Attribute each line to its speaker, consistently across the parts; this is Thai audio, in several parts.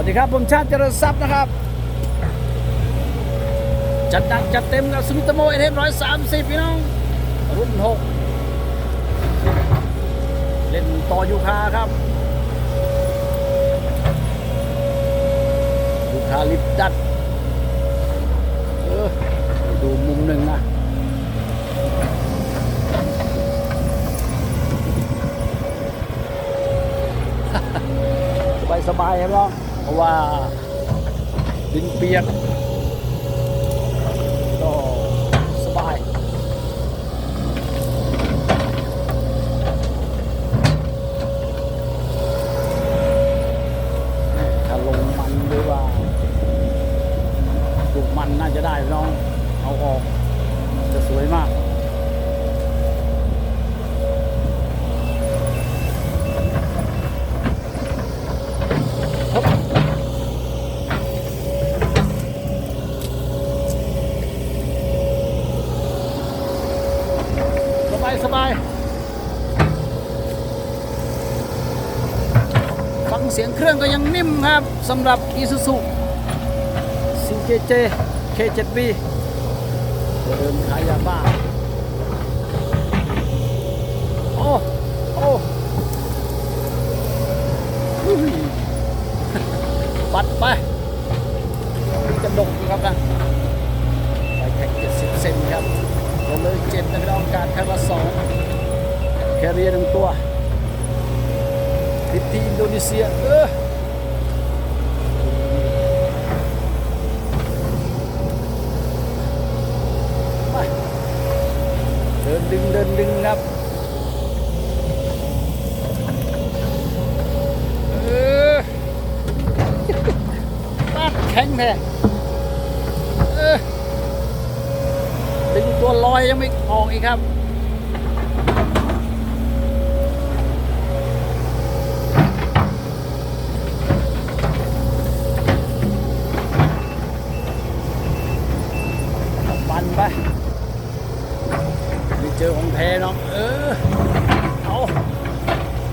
Speaker 1: วัสดีครับ ผมชาติเจริญทรัพย์นะครับ จัดหนักจัดเต็มกับสมิตโมเอเทมร้อยสามสิบพี่น้อง รุ่นหกเล่นต่อยูคาครับยูคาลิปดัดเออดูมุมหนึ่งนะสบายสบายๆครับน้อง ราะว่าดินเปียกก็สบาย ถ้าลงมันหรือว่าปลูกมันน่าจะได้น้อง เอาออกจะสวยมาก สบายสบาย ฟังเสียงเครื่องก็ยังนิ่มครับสำหรับ Isuzu CKJ K7B เดินขายยาบ้า โอ้ โอ้อุ้ย ปัดไปมีกระดกอยู่ครับนะไปแท็ก70 เซนครับเราเลยเจ็ดนะพี่น้องการครั้งละสองแคเรียร์หนึ่งตัว ทิศที่อินโดนีเซียเออไปเดินดึงเดินดึงครับเออ ปาดแข็งแท้เออ ดึงตัวลอยยังไม่ออกอีกครับปันไปนี่เจอของแท้เนาะเออเอา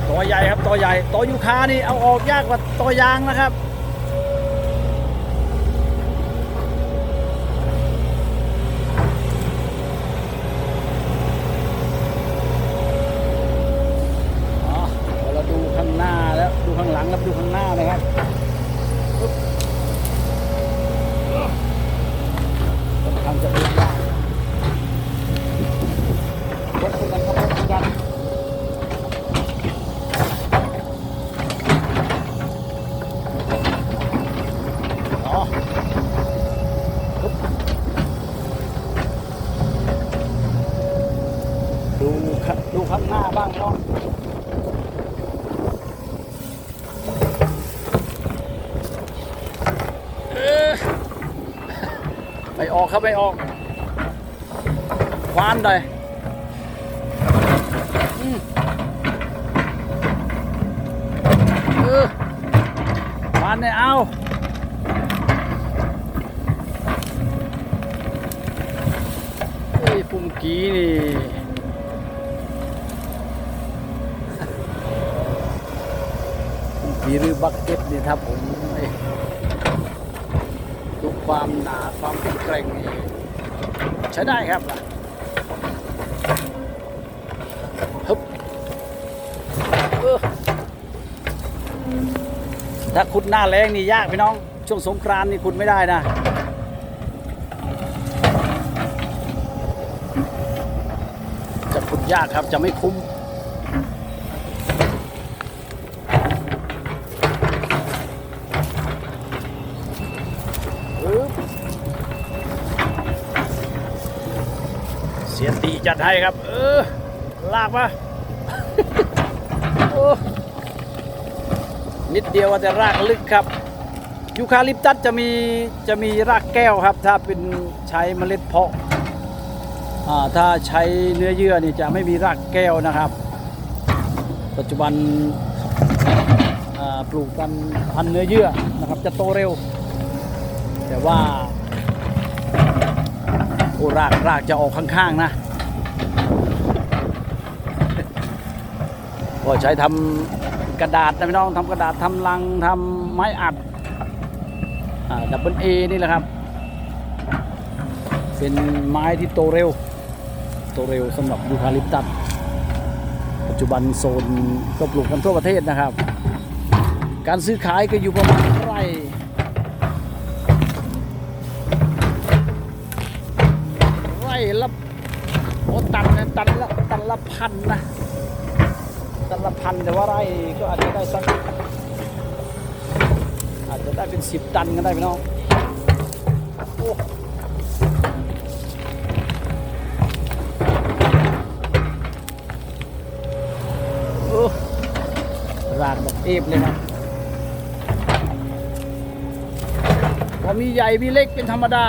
Speaker 1: ตัวใหญ่ครับตัวใหญ่ตัวยูคานี่เอาออกยากกว่าตัวยางนะครับ อ๋อเราดูข้างหน้าแล้วดูข้างหลังแล้วดูข้างหน้าเลยครับปึ๊บค่อนข้างจะเป็นยากรถเป็นกันครับรถเป็นกันอ๋อปึ๊บดูข้างดูข้างหน้า บ้างเนาะไม่ออกครับไม่ออกควานเลยอืมเออควานเนี่ยเอาเฮ้ยปุ่มกี้นี่ ปุ่มกี้ หรือบักเก็ตนี่ครับผมดูความหนาความแข็งแกร่งนี่ใช้ได้ครับฮึบถ้าขุดหน้าแรงนี่ยากพี่น้อง ช่วงสงกรานนี่ขุดไม่ได้นะจะขุดยากครับจะไม่คุ้ม ปึ๊บเสียตี จัดให้ครับ เออ ลากมานิดเดียวว่าแต่รากลึกครับยูคาลิปตัสจะมีจะมีรากแก้วครับ ถ้าเป็นใช้เมล็ดเพาะถ้าใช้เนื้อเยื่อนี่จะไม่มีรากแก้วนะครับ ปัจจุบันปลูกกันพันเนื้อเยื่อนะครับ จะโตเร็ว แต่ว่าโอรากรากจะออกข้างๆนะ ก็ใช้ทำกระดาษนะพี่น้องทำกระดาษทำลังทำไม้อัดดับเบิลเอนี่แหละครับ เป็นไม้ที่โตเร็ว โตเร็วสำหรับยูคาลิปตัสปัจจุบันโซนก็ปลูกกันทั่วประเทศนะครับ การซื้อขายก็อยู่ประมาณไร่ไร่ละโอ้ตันนะตันละตันละพันนะ ตันละพันแต่ว่าไร่ก็อาจจะได้สักอาจจะได้เป็นสิบตันก็ได้พี่น้องโอ้รากแบบเอฟเลยครับพอมีใหญ่มีเล็กเป็นธรรมดา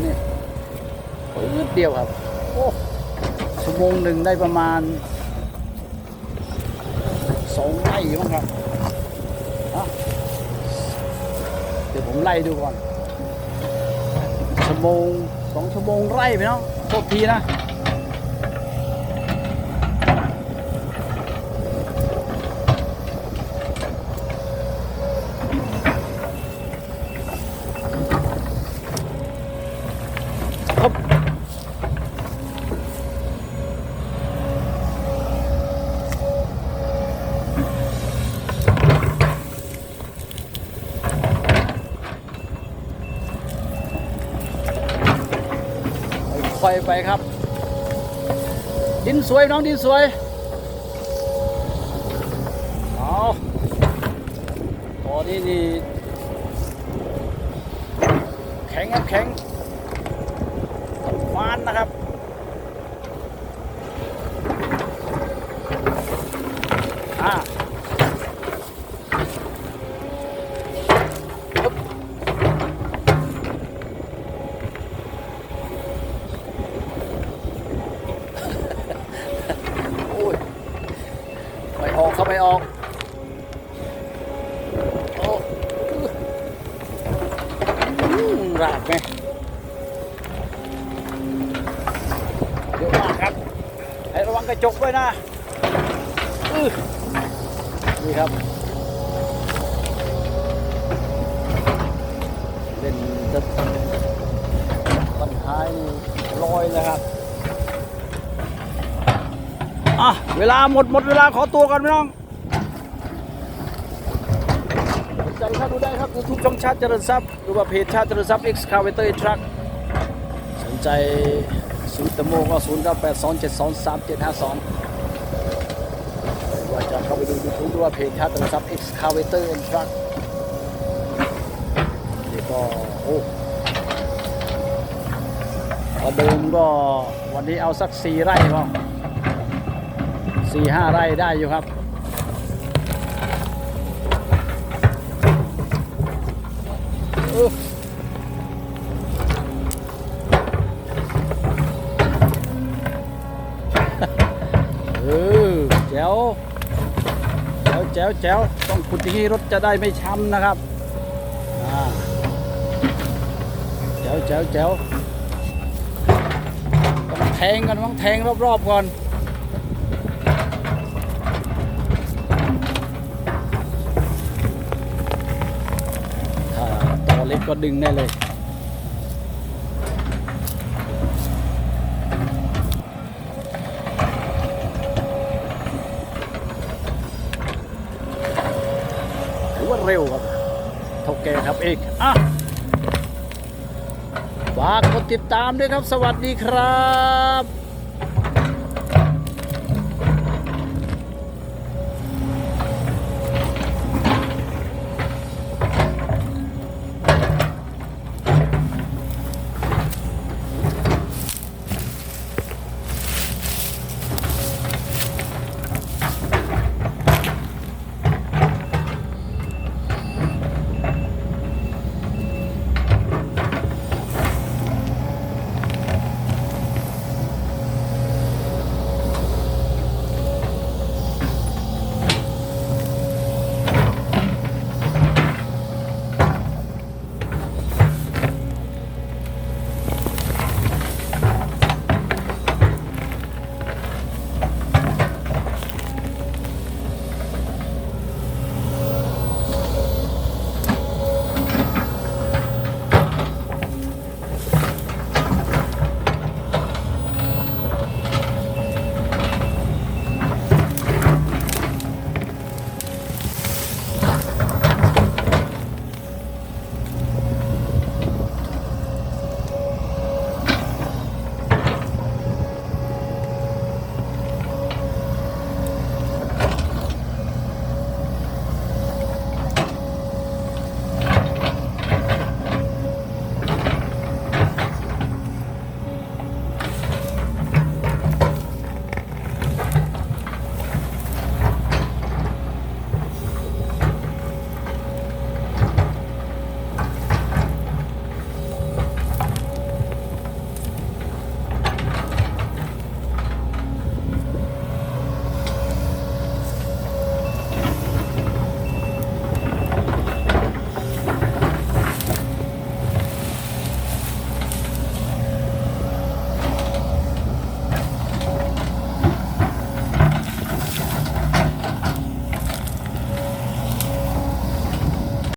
Speaker 1: เนี่ยปื๊ด เดียวครับโอ้ชั่วโมงหนึ่งได้ประมาณสองไร่มั้งครับเดี๋ยวผมไล่ดูก่อนชั่วโมงสองชั่วโมงไร่ไปเนาะโทษทีนะ ไปครับ ดินสวยน้องดินสวยเอาตอนนี้นี่แข็งครับแข็งฟานนะครับ กระจกด้วยนะอื้อนี่ครับ เป็นจะต้นท้ายลอยเลยครับ อะ เวลาหมดหมดเวลาขอตัวกันพี่น้องสนใจครับดูได้ครับยูทูบช่องชาติเจริญทรัพย์หรือว่าเพจชาติเจริญทรัพย์ Excavator Truck สนใจ ศูนย์ตะโมก็ศูนย์เก้าแปดสองเจ็ดสองสามเจ็ดห้าสองว่าจะเข้าไปดูยูทูบด้วยเพจชาติทรัพย์ Excavator and Truck นี่ก็โอ้ประเดิมก็วันนี้เอาสักสี่ไร่ก็สี่ห้าไร่ได้อยู่ครับเออเอ จ๋วแจ๋วแจ๋วแจ๋วต้องขุดอย่างนี้รถจะได้ไม่ช้ำนะครับแจ๋วแจ๋วแจ๋วต้องแทงกันต้องแทงรอบๆก่อนถ้าตัวเล็กก็ดึงได้เลย ถือว่า เร็วครับเท่าแก่ครับเอกอะฝากกดติดตามด้วยครับ สวัสดีครับ